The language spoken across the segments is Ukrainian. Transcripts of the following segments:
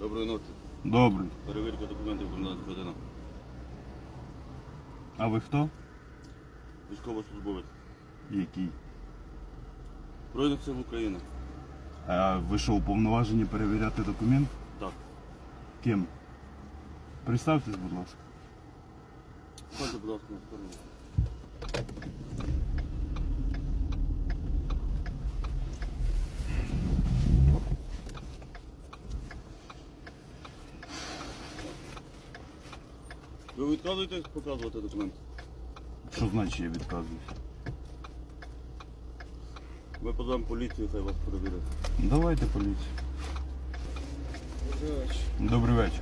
Доброї ночі. Добрий. Перевірка документів комендантського година. А ви хто? Військовослужбовець. Який? Збройних сил України. А ви що, уповноважені перевіряти документ? Так. Ким? Представтесь, будь ласка. Ходьте, будь ласка, на сторону. Ви відказуєтесь показувати документи? Що значить я відказуюсь? Ми позовемо поліцію, хай вас перевірять. Давайте поліцію. Добрий вечір.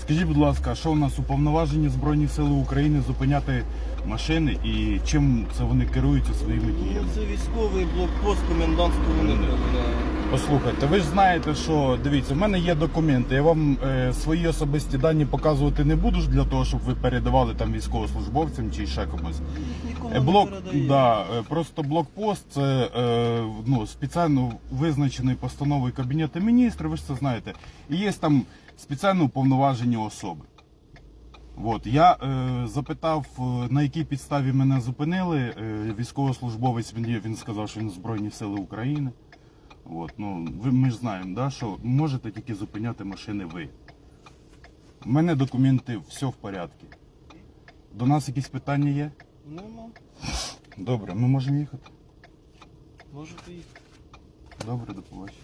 Скажіть, будь ласка, що у нас уповноважені Збройні Сили України зупиняти машини і чим це вони керуються своїми Ну, діями? це військовий блокпост комендантського не. Послухайте, ви ж знаєте, що дивіться, в мене є документи. Я вам е, свої особисті дані показувати не буду для того, щоб ви передавали там військовослужбовцям чи ще комусь. Нікому Е, не Блок, да, е, просто блокпост це е, ну, спеціально визначений постановою Кабінету міністрів, ви ж це знаєте. І є там спеціально уповноважені особи. От, я е, запитав, е, на якій підставі мене зупинили. Е, військовослужбовець він, є, він сказав, що він Збройні Сили України. От, ну, ви, ми ж знаємо, да, що можете тільки зупиняти машини ви. У мене документи, все в порядку. До нас якісь питання є? Нема. Добре, ми можемо їхати. Можете їхати. Добре, до побачення.